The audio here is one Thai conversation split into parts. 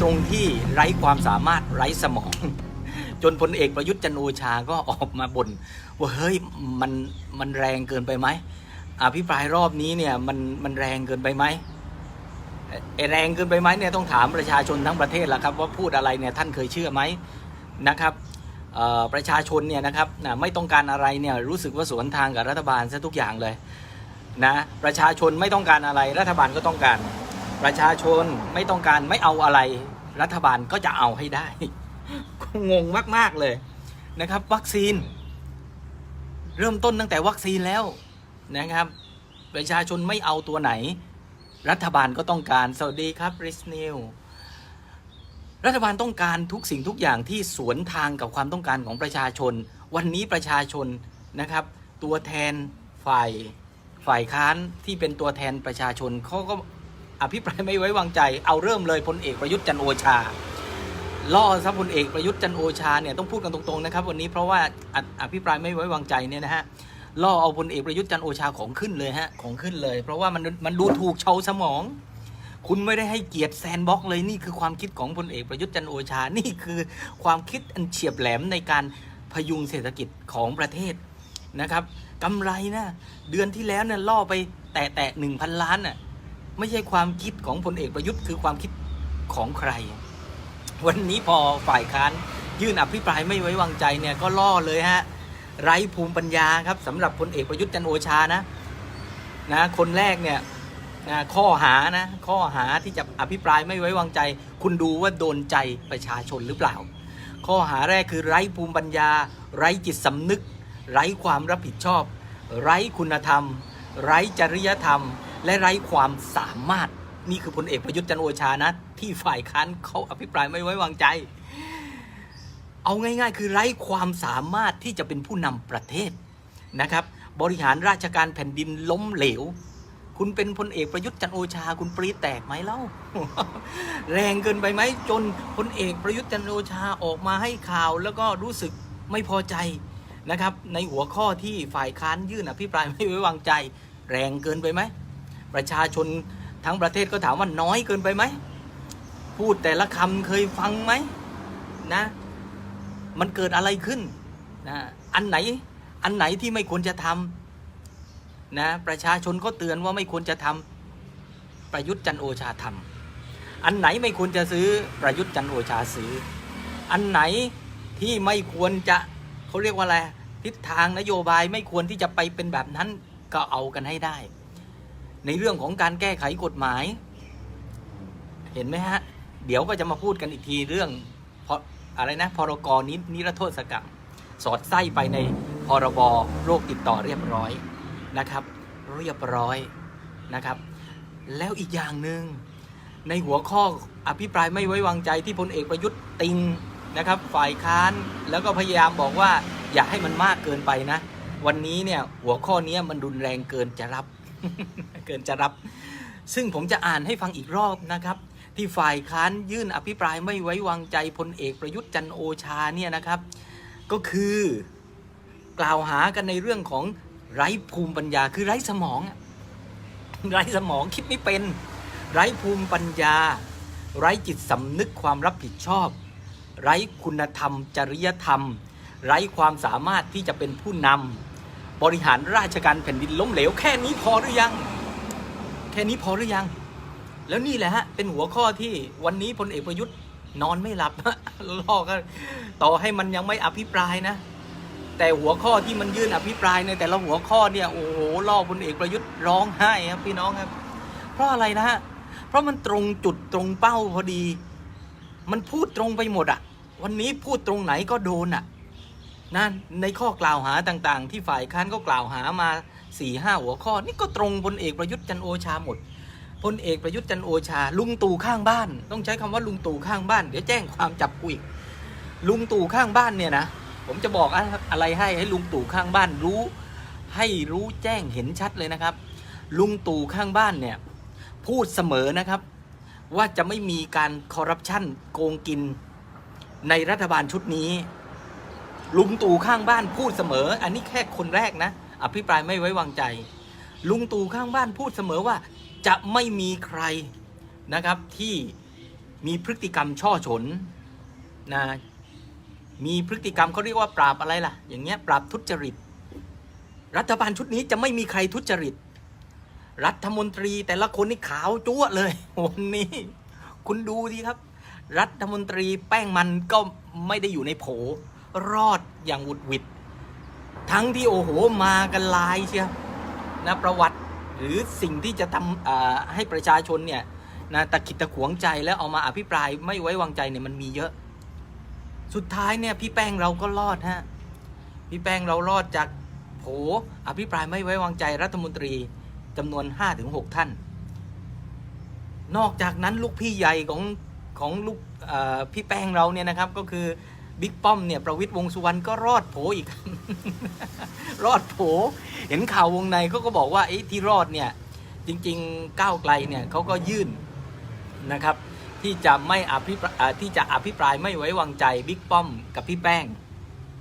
ตรงที่ไร้ความสามารถไร้สมอง จนพลเอกประยุทธ์จันโอชาก็ออกมาบ่นว่าเฮ้ยมันมันแรงเกินไปไหมอภิปรายรอบนี้เนี่ยมันมันแรงเกินไปไหมไอแรงเกินไปไหมเนี่ยต้องถามประชาชนทั้งประเทศละครับ ว่าพูดอะไรเนี่ยท่านเคยเชื่อไหมนะครับประชาชนเนี่ยนะครับนะไม่ต้องการอะไรเนี่ยรู้สึกว่าสวนทางกับรัฐบาลซะทุกอย่างเลยนะประชาชนไม่ต้องการอะไรรัฐบาลก็ต้องการ ประชาชนไม่ต้องการไม่เอาอะไร รัฐบาลก็จะเอาให้ได้ งงมาก ๆ เลยนะครับ วัคซีน เริ่มต้นตั้งแต่วัคซีนแล้วนะครับ ประชาชนไม่เอาตัวไหน รัฐบาลก็ต้องการสวัสดีครับริสนิวรัฐบาลต้องการทุกสิ่งทุกอย่างที่สวนทางกับความต้องการของประชาชน วันนี้ประชาชนนะครับ ตัวแทนฝ่ายฝ่ายค้านที่เป็นตัวแทนประชาชนเขาก็ อภิปรายไม่ไว้วางใจ เอาเริ่มเลยพลเอกประยุทธ์จันโอชา ล่อซะพลเอกประยุทธ์จันโอชาเนี่ยต้องพูดกันตรงๆนะครับ วันนี้เพราะว่าออภิปรายไม่ไว้วางใจเนี่ยนะฮะล่อเอาพลเอกประยุทธ์จันโอชาของขึ้นเลยฮะของขึ้นเลย เพราะว่ามันมันดูถูกชาวสมอง คุณไม่ได้ให้เกียรติแซนบ็อกซ์เลยนี่คือความคิดของพลเอกประยุทธ์จันโอชา นี่คือความคิดอันเฉียบแหลมในการพยุงเศรษฐกิจของประเทศนะครับกำไรนะเดือนที่แล้วเนี่ยล่อไปแตะแตะหนึ่งพันล้านน่ะ ไม่ใช่ความคิดของพลเอกประยุทธ์คือความคิดของใคร วันนี้พอฝ่ายค้านยื่นอภิปรายไม่ไว้วางใจเนี่ยก็ล่อเลยฮะไร้ภูมิปัญญาครับสำหรับพลเอกประยุทธ์จันโอชานะนะคนแรกเนี่ยนะข้อหานะข้อหาที่จะอภิปรายไม่ไว้วางใจ คุณดูว่าโดนใจประชาชนหรือเปล่า ข้อหาแรกคือไร้ภูมิปัญญา ไร้จิตสำนึก ไร้ความรับผิดชอบ ไร้คุณธรรม ไร้จริยธรรม และไร้ความสามารถนี่คือพลเอกประยุทธ์จันโอชานะ ที่ฝ่ายค้านเขาอภิปรายไม่ไว้วางใจ เอาง่ายๆ คือไร้ความสามารถที่จะเป็นผู้นำประเทศนะครับ บริหารราชการแผ่นดินล้มเหลว คุณเป็นพลเอกประยุทธ์จันโอชา คุณปรีแตกไหมเล่า แรงเกินไปไหมจนพลเอกประยุทธ์จันโอชาออกมาให้ข่าวแล้วก็รู้สึกไม่พอใจนะครับ ในหัวข้อที่ฝ่ายค้านยื่นอภิปรายไม่ไว้วางใจ แรงเกินไปไหม ประชาชนทั้งประเทศก็ถามว่าน้อยเกินไปไหม พูดแต่ละคำเคยฟังไหมนะ มันเกิดอะไรขึ้นนะอันไหนอันไหนที่ไม่ควรจะทำนะประชาชนก็เตือนว่าไม่ควรจะทำประยุทธ์จันโอชาทำอันไหนไม่ควรจะซื้อประยุทธ์จันโอชาซื้อ อันไหนที่ไม่ควรจะเขาเรียกว่าอะไรทิศทางนโยบายไม่ควรที่จะไปเป็นแบบนั้นก็เอากันให้ได้ ในเรื่องของการแก้ไขกฎหมาย เห็นไหมฮะ เดี๋ยวก็จะมาพูดกันอีกทีเรื่องเพราะอะไรนะพรกนินิรโทษกรรม สอดไส้ไปในพรบโรคติดต่อเรียบร้อยนะครับ เรียบร้อยนะครับ แล้วอีกอย่างหนึ่งในหัวข้ออภิปรายไม่ไว้วางใจที่พลเอกประยุทธ์ติงนะครับ ฝ่ายค้านแล้วก็พยายามบอกว่าอย่าให้มันมากเกินไปนะ วันนี้เนี่ยหัวข้อนี้มันรุนแรงเกินจะรับ เกินจะรับ ซึ่งผมจะอ่านให้ฟังอีกรอบนะครับ ที่ฝ่ายค้านยื่นอภิปรายไม่ไว้วางใจพลเอกประยุทธ์จันโอชาเนี่ยนะครับ ก็คือกล่าวหากันในเรื่องของไร้ภูมิปัญญาคือไร้สมอง ไร้สมองคิดไม่เป็น ไร้ภูมิปัญญา ไร้จิตสำนึกความรับผิดชอบ ไร้คุณธรรม จริยธรรม ไร้ความสามารถที่จะเป็นผู้นำ บริหารราชการแผ่นดินล้มเหลว แค่นี้พอหรือยัง แค่นี้พอหรือยัง แล้วนี่แหละฮะ เป็นหัวข้อที่วันนี้พลเอกประยุทธ์นอนไม่หลับล่อก็ต่อให้มันยังไม่อภิปรายนะ แต่หัวข้อที่มันยื่นอภิปรายในแต่ละหัวข้อเนี่ยโอ้โหล่อพลเอกประยุทธ์ร้องไห้ครับพี่น้องครับ เพราะอะไรนะฮะเพราะมันตรงจุดตรงเป้าพอดี มันพูดตรงไปหมดอะวันนี้พูดตรงไหนก็โดนอะ นะในข้อกล่าวหาต่างๆ ที่ฝ่ายค้านก็กล่าวหามาสี่ห้าหัวข้อ นี่ก็ตรงพลเอกประยุทธ์จันโอชาหมดพลเอกประยุทธ์จันโอชา ลุงตู่ข้างบ้าน ต้องใช้คำว่าลุงตู่ข้างบ้าน เดี๋ยวแจ้งความจับกุยลุงตู่ข้างบ้านเนี่ยนะผมจะบอกอะไรให้ให้ลุงตู่ข้างบ้านรู้ ให้รู้แจ้งเห็นชัดเลยนะครับ ลุงตู่ข้างบ้านเนี่ยพูดเสมอนะครับ ว่าจะไม่มีการคอร์รัปชันโกงกินในรัฐบาลชุดนี้ ลุงตู่ข้างบ้านพูดเสมอ อันนี้แค่คนแรกนะ อภิปรายไม่ไว้วางใจ ลุงตู่ข้างบ้านพูดเสมอว่า จะไม่มีใครนะครับที่มีพฤติกรรมช่อฉนนะมีพฤติกรรมเขาเรียกว่าปราบอะไรล่ะ อย่างเงี้ยปราบทุจริต รัฐบาลชุดนี้จะไม่มีใครทุจริต รัฐมนตรีแต่ละคนนี่ขาวจั๊วเลยวันนี้ คุณดูดีครับ รัฐมนตรีแป้งมันก็ไม่ได้อยู่ในโผ รอดอย่างหวุดหวิด ทั้งที่โอ้โหมากันลายเชียวนะประวัติหรือสิ่งที่จะทำให้ประชาชนเนี่ยนะตะขิดตะขวงใจแล้วเอามาอภิปรายไม่ไว้วางใจเนี่ยมันมีเยอะ สุดท้ายเนี่ยพี่แป้งเราก็รอดฮะพี่แป้งเรารอดจากโผอภิปรายไม่ไว้วางใจรัฐมนตรีจำนวน 5-6 ท่าน นอกจากนั้นลูกพี่ใหญ่ของของลูกพี่แป้งเราเนี่ยนะครับก็คือ บิ๊กป้อมเนี่ยประวิตยวงสุวรรณก็รอดโผอีก รอดโผเห็นข่าววงในเขาก็บอกว่าไอ้ที่รอดเนี่ยจริงๆก้าวไกลเนี่ยเขาก็ยื่นนะครับที่จะไม่อภิที่จะอภิปรายไม่ไว้วางใจบิ๊กป้อมกับพี่แป้ง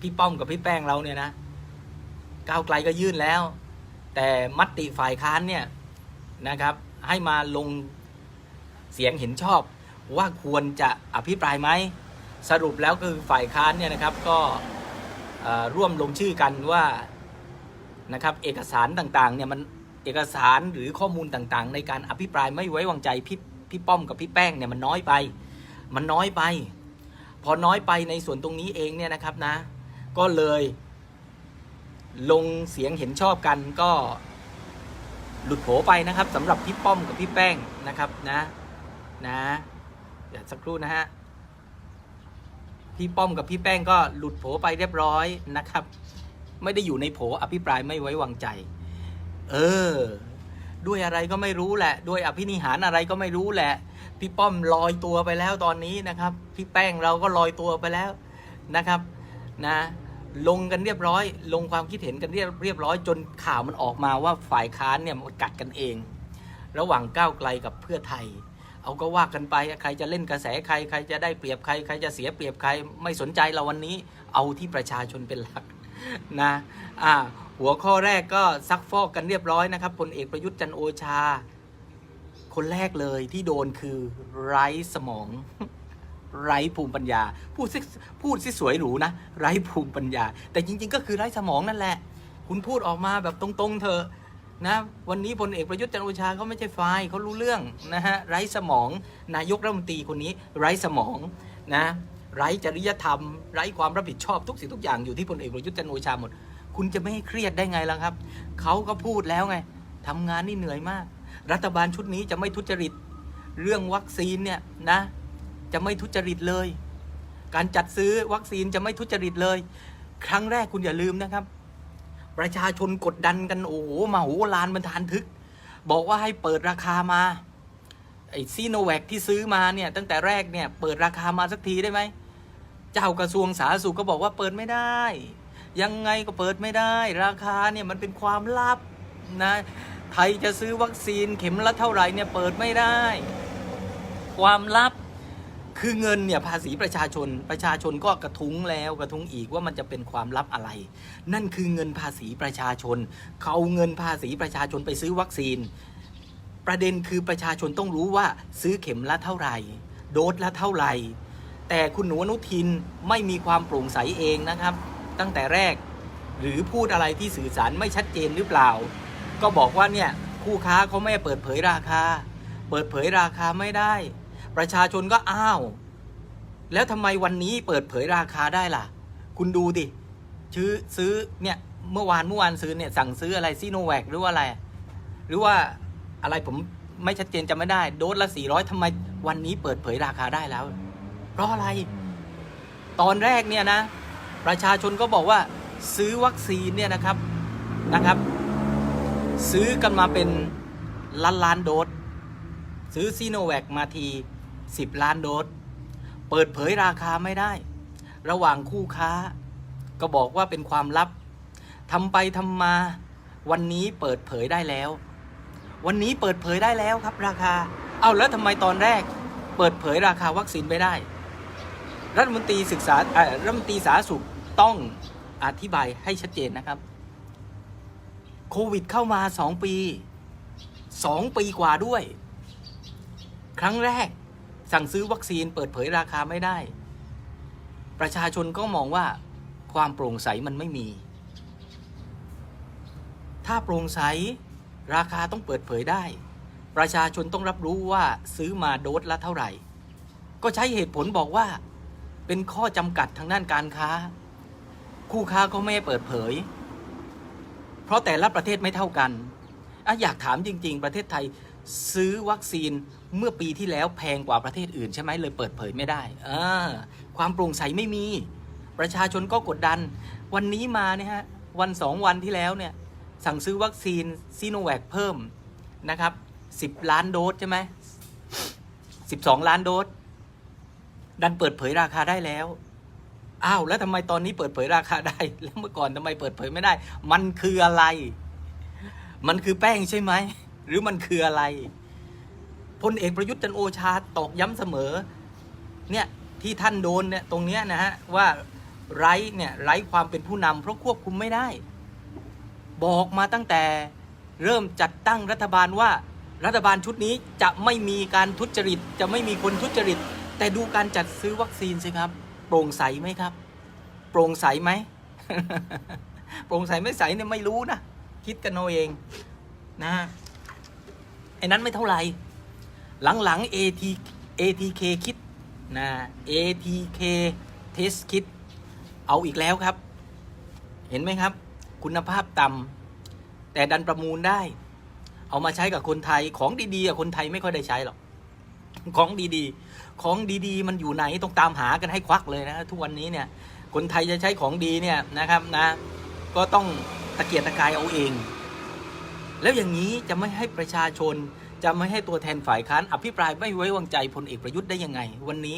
พี่ป้อมกับพี่แป้งเราเนี่ยนะก้าวไกลก็ยื่นแล้ว แต่มติฝ่ายค้านเนี่ยนะครับให้มาลงเสียงเห็นชอบว่าควรจะอภิปรายไหม สรุปแล้วคือฝ่ายค้านเนี่ยนะครับก็ร่วมลงชื่อกันว่านะครับเอกสารต่างๆเนี่ยมันเอกสารหรือข้อมูลต่างๆ ในการอภิปรายไม่ไว้วางใจพี่พี่ป้อมกับพี่แป้งเนี่ยมันน้อยไป มันน้อยไป พอน้อยไปในส่วนตรงนี้เองเนี่ยนะครับนะ ก็เลยลงเสียงเห็นชอบกันก็หลุดโผไปนะครับสำหรับพี่ป้อมกับพี่แป้งนะครับนะนะเดี๋ยวสักครู่นะฮะ พี่ป้อมกับพี่แป้งก็หลุดโผไปเรียบร้อยนะครับ ไม่ได้อยู่ในโผอภิปรายไม่ไว้วางใจ เออ ด้วยอะไรก็ไม่รู้แหละ ด้วยอภินิหารอะไรก็ไม่รู้แหละ พี่ป้อมลอยตัวไปแล้วตอนนี้นะครับ พี่แป้งเราก็ลอยตัวไปแล้วนะครับ นะ ลงกันเรียบร้อย ลงความคิดเห็นกันเรียบเรียบร้อย จนข่าวมันออกมาว่าฝ่ายค้านเนี่ยมันกัดกันเอง ระหว่างก้าวไกลกับเพื่อไทย เอาก็ว่ากันไปใครจะเล่นกระแสใครใครจะได้เปรียบใครใครจะเสียเปรียบใครไม่สนใจเราวันนี้ เอาที่ประชาชนเป็นหลักนะอ่าหัวข้อแรกก็ซักฟอกกันเรียบร้อยนะครับพลเอกประยุทธ์จันโอชา คนแรกเลยที่โดนคือไร้สมองไร้ภูมิปัญญา พูดซิพูดซิสวยหรูนะ ไร้ภูมิปัญญา แต่จริง ๆ ก็คือไร้สมองนั่นแหละ คุณพูดออกมาแบบตรงๆเถอ นะวันนี้พลเอกประยุทธ์จันทร์โอชาเขาไม่ใช่ไฟล์เขารู้เรื่องนะฮะไร้สมองนายกรัฐมนตรีคนนี้ไร้สมองนะไร้จริยธรรม ไร้ความรับผิดชอบทุกสิ่งทุกอย่างอยู่ที่พลเอกประยุทธ์จันทร์โอชาหมด คุณจะไม่ให้เครียดได้ไงล่ะครับเขาก็พูดแล้วไงทำงานนี่เหนื่อยมาก รัฐบาลชุดนี้จะไม่ทุจริตเรื่องวัคซีนเนี่ยนะจะไม่ทุจริตเลย การจัดซื้อวัคซีนจะไม่ทุจริตเลย ครั้งแรกคุณอย่าลืมนะครับ ประชาชนกดดันกัน โอ้โหมาโหลานบรรทานทึก บอกว่าให้เปิดราคามา ไอ้ซีโนแวคที่ซื้อมาเนี่ย ตั้งแต่แรกเนี่ย เปิดราคามาสักทีได้ไหม เจ้ากระทรวงสาธารณสุขก็บอกว่าเปิดไม่ได้ ยังไงก็เปิดไม่ได้ ราคาเนี่ยมันเป็นความลับนะ ไทยจะซื้อวัคซีนเข็มละเท่าไหร่เนี่ยเปิดไม่ได้ ความลับ คือเงินเนี่ยภาษีประชาชนประชาชนก็กระทุ้งแล้วกระทุ้งอีกว่ามันจะเป็นความลับอะไร นั่นคือเงินภาษีประชาชน เขาเอาเงินภาษีประชาชนไปซื้อวัคซีน ประเด็นคือประชาชนต้องรู้ว่าซื้อเข็มละเท่าไหร่ โดสละเท่าไหร่ แต่คุณหนูอนุทินไม่มีความโปร่งใสเองนะครับ ตั้งแต่แรก หรือพูดอะไรที่สื่อสารไม่ชัดเจนหรือเปล่า ก็บอกว่าเนี่ยคู่ค้าเขาไม่เปิดเผยราคา เปิดเผยราคาไม่ได้ ประชาชนก็อ้าว แล้วทำไมวันนี้เปิดเผยราคาได้ล่ะ คุณดูดิซื้อซื้อเนี่ยเมื่อวานเมื่อวานซื้อเนี่ยสั่งซื้ออะไรซีโนแวคหรือว่าอะไร หรือว่าอะไรผมไม่ชัดเจนจำไม่ได้ โดสละ400ทำไมวันนี้เปิดเผยราคาได้แล้ว เพราะอะไร ตอนแรกเนี่ยนะ ประชาชนก็บอกว่าซื้อวัคซีนเนี่ยนะครับนะครับ ซื้อกันมาเป็นล้านล้านโดส ซื้อซีโนแวคมาที 10 ล้านโดส เปิดเผยราคาไม่ได้ ระหว่างคู่ค้า ก็บอกว่าเป็นความลับทำไปทำมา วันนี้เปิดเผยได้แล้ว วันนี้เปิดเผยได้แล้วครับราคา เอาแล้วทำไมตอนแรก เปิดเผยราคาวัคซีนไม่ได้ รัฐมนตรีศึกษาอ่อรัฐมนตรีสาธารณสุขต้องอธิบายให้ชัดเจนนะครับ โควิดเข้ามาสองปีสองปีกว่าด้วย ครั้งแรก สั่งซื้อวัคซีนเปิดเผยราคาไม่ได้ ประชาชนก็มองว่าความโปร่งใสมันไม่มี ถ้าโปร่งใสราคาต้องเปิดเผยได้ ประชาชนต้องรับรู้ว่าซื้อมาโดสละเท่าไหร่ ก็ใช้เหตุผลบอกว่า เป็นข้อจำกัดทางด้านการค้า คู่ค้าก็ไม่เปิดเผย เพราะแต่ละประเทศไม่เท่ากันออยากถามจริง ๆ ประเทศไทย ซื้อวัคซีนเมื่อปีที่แล้วแพงกว่าประเทศอื่นใช่ไหมเลยเปิดเผยไม่ได้ความโปร่งใสไม่มี ประชาชนก็กดดัน วันนี้มาเนี่ยฮะวันสองวันที่แล้วเนี่ยสั่งซื้อวัคซีนซีโนแวคเพิ่มนะครับสิบล้านโดสใช่ไหมสิบสองล้านโดสดันเปิดเผยราคาได้แล้วอ้าวแล้วทำไมตอนนี้เปิดเผยราคาได้ แล้วเมื่อก่อนทำไมเปิดเผยไม่ได้ มันคืออะไร มันคือแป้งใช่ไหม หรือมันคืออะไรพลเอกประยุทธ์จันโอชาตอกย้ำเสมอ เนี่ยที่ท่านโดนเนี่ยตรงเนี้ยนะฮะว่าไร้เนี่ยไร้ความเป็นผู้นำเพราะควบคุมไม่ได้ บอกมาตั้งแต่เริ่มจัดตั้งรัฐบาลว่ารัฐบาลชุดนี้จะไม่มีการทุจริต จะไม่มีคนทุจริต แต่ดูการจัดซื้อวัคซีนสิครับ โปร่งใสไหมครับ โปร่งใสไหมโปร่งใสไม่ใสเนี่ยไม่รู้นะ คิดกันเอาเองนะฮะ อ้นั้นไม่เท่าไหร่หลังๆ AT ATK คิดนะ ATK Test Kit เอาอีกแล้วครับ เห็นไหมครับ คุณภาพต่ำแต่ดันประมูลได้ เอามาใช้กับคนไทยของดีๆคนไทยไม่ค่อยได้ใช้หรอกของดีๆ ของดีๆ มันอยู่ไหนต้องตามหากันให้ควักเลยนะทุกวันนี้เนี่ย คนไทยจะใช้ของดีเนี่ยนะครับนะ ก็ต้องตะเกียกตะกายเอาเอง แล้วอย่างนี้จะไม่ให้ประชาชน จะไม่ให้ตัวแทนฝ่ายค้านอภิปรายไม่ไว้วางใจพลเอกประยุทธ์ได้ยังไง วันนี้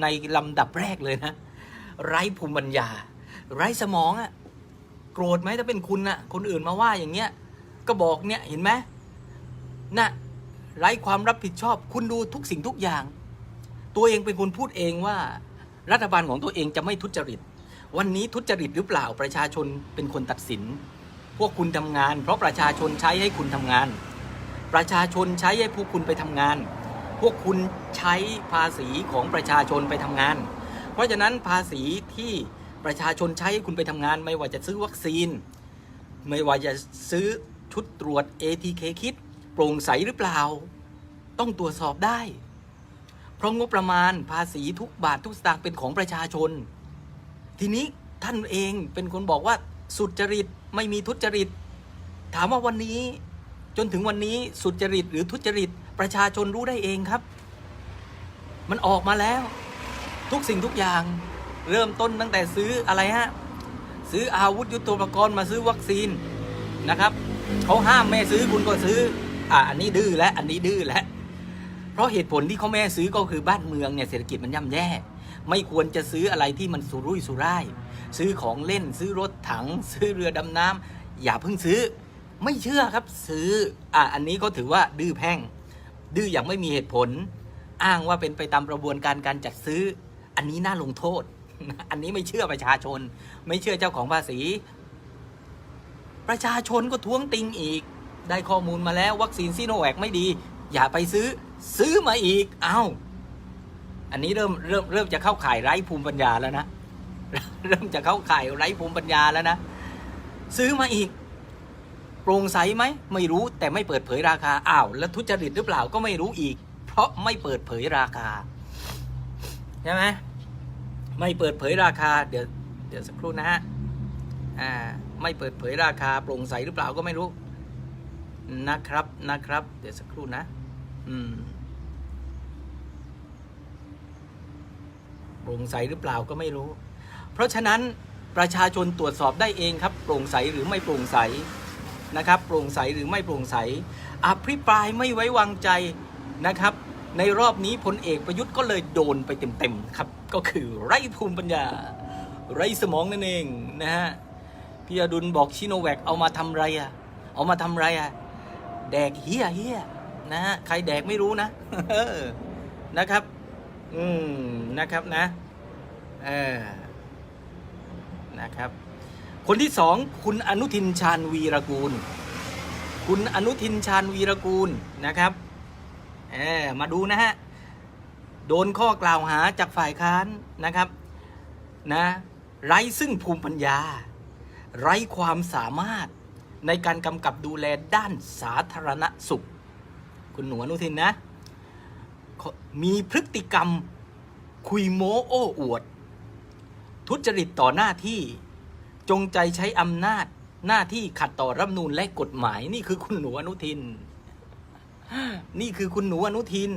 ในลำดับแรกเลยนะ ไร้ภูมิปัญญา ไร้สมองอะโกรธไหมถ้าเป็นคุณน่ะคนอื่นมาว่าอย่างเงี้ยก็บอกเนี่ยเห็นไหมน่ะไร้ความรับผิดชอบ คุณดูทุกสิ่งทุกอย่าง ตัวเองเป็นคนพูดเองว่า รัฐบาลของตัวเองจะไม่ทุจริต วันนี้ทุจริตหรือเปล่าประชาชนเป็นคนตัดสิน พวกคุณทำงาน เพราะประชาชนใช้ให้คุณทำงาน ประชาชนใช้ให้พวกคุณไปทำงาน พวกคุณใช้ภาษีของประชาชนไปทำงาน เพราะฉะนั้นภาษีที่ประชาชนใช้ให้คุณไปทำงาน ไม่ว่าจะซื้อวัคซีน ไม่ว่าจะซื้อชุดตรวจ ATK คิดโปร่งใสหรือเปล่า ต้องตรวจสอบได้ เพราะงบประมาณภาษีทุกบาททุกสตางค์เป็นของประชาชน ทีนี้ท่านเองเป็นคนบอกว่าสุจริต ไม่มีทุจริต ถามว่าวันนี้จนถึงวันนี้สุจริตหรือทุจริตประชาชนรู้ได้เองครับ มันออกมาแล้ว ทุกสิ่งทุกอย่าง เริ่มต้นตั้งแต่ซื้ออะไรฮะซื้ออาวุธยุทโธปกรณ์มาซื้อวัคซีนนะครับเขาห้ามไม่ซื้อคุณก็ซื้ออ่าอันนี้ดื้อและอันนี้ดื้อและ เพราะเหตุผลที่เขาไม่ซื้อก็คือบ้านเมืองเนี่ยเศรษฐกิจมันย่ำแย่ ไม่ควรจะซื้ออะไรที่มันสุรุ่ยสุร่าย ซื้อของเล่น ซื้อรถถัง ซื้อเรือดำน้ำอย่าเพิ่งซื้อ ไม่เชื่อครับซื้ออะอันนี้ก็ถือว่าดื้อแพ่ง ดื้ออย่างไม่มีเหตุผล อ้างว่าเป็นไปตามกระบวนการการจัดซื้อ อันนี้น่าลงโทษ อันนี้ไม่เชื่อประชาชน ไม่เชื่อเจ้าของภาษี ประชาชนก็ท้วงติงอีก ได้ข้อมูลมาแล้ววัคซีนซีโนแวคไม่ดี อย่าไปซื้อซื้อมาอีกเอ้าอันนี้เริ่มเริ่มเริ่มจะเข้าข่ายไร้ภูมิปัญญาแล้วนะ เริ่มจะเข้าข่ายไร้ภูมิปัญญาแล้วนะ ซื้อมาอีก โปร่งใสไหม ไม่รู้แต่ไม่เปิดเผยราคาอ้าว แล้วทุจริตหรือเปล่าก็ไม่รู้อีก เพราะไม่เปิดเผยราคา ใช่ไหมไม่เปิดเผยราคา เดี๋ยวเดี๋ยวสักครู่นะฮะอ่าไม่เปิดเผยราคาโปร่งใสหรือเปล่าก็ไม่รู้ นะครับนะครับ เดี๋ยวสักครู่นะ อืมโปร่งใสหรือเปล่าก็ไม่รู้ เพราะฉะนั้นประชาชนตรวจสอบได้เองครับโปร่งใสหรือไม่โปร่งใสนะครับโปร่งใสหรือไม่โปร่งใส อภิปรายไม่ไว้วางใจนะครับ ในรอบนี้พลเอกประยุทธ์ก็เลยโดนไปเต็มๆครับ ก็คือไร้ภูมิปัญญา ไร้สมองนั่นเองนะฮะพี่อดุลบอกชิโนแวคเอามาทำไรอะเอามาทำไรอะแดกเฮียเฮียนะฮะใครแดกไม่รู้นะนะครับ อืมนะครับนะเออ นะครับ คนที่สองคุณอนุทินชาญวีรกูล คุณอนุทินชาญวีรกูลนะครับเออมาดูนะฮะ โดนข้อกล่าวหาจากฝ่ายค้านนะครับนะไร้ซึ่งภูมิปัญญา ไร้ความสามารถในการกำกับดูแลด้านสาธารณสุข คุณหนูอนุทินนะ มีพฤติกรรมคุยโม้โอ้อวด ทุจริตต่อหน้าที่จงใจใช้อำนาจหน้าที่ขัดต่อรัฐนูญและกฎหมาย นี่คือคุณหนูอนุทิน นี่คือคุณหนูอนุทิน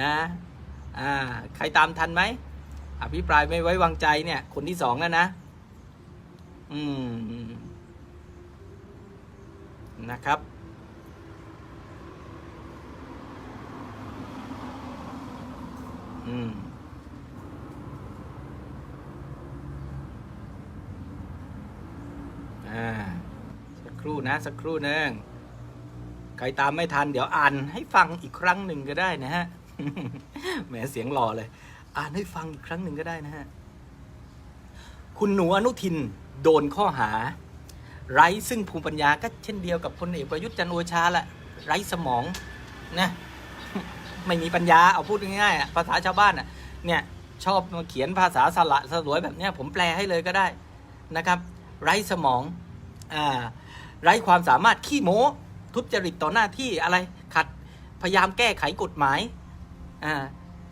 นะอ่าใครตามทันไหมอภิปรายไม่ไว้วางใจเนี่ย คนที่สองแล้วนะ อืมนะครับ อืม อ่าสักครู่นะสักครู่หนึงใครตามไม่ทัน เดี๋ยวอ่านให้ฟังอีกครั้งหนึ่งก็ได้นะฮะแหมเสียงหล่อเลย อ่านให้ฟังอีกครั้งหนึ่งก็ได้นะฮะคุณหนูอนุทินโดนข้อหา ไร้ซึ่งภูมิปัญญาก็เช่นเดียวกับพลเอกประยุทธ์จันโอชาแหละไร้สมองนะไม่มีปัญญาเอาพูดง่ายๆภาษาชาวบ้านเนี่ยชอบมาเขียนภาษาสละสลวยแบบนี้ผมแปลให้เลยก็ได้นะครับ ไร้สมอง ไร้ความสามารถขี้โม้ทุจริตต่อหน้าที่อะไรขัดพยายามแก้ไขกฎหมาย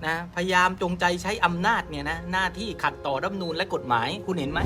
นะพยายามจงใจใช้อำนาจเนี่ยนะหน้าที่ขัดต่อรัฐมนูนและกฎหมายคุณเห็นไหม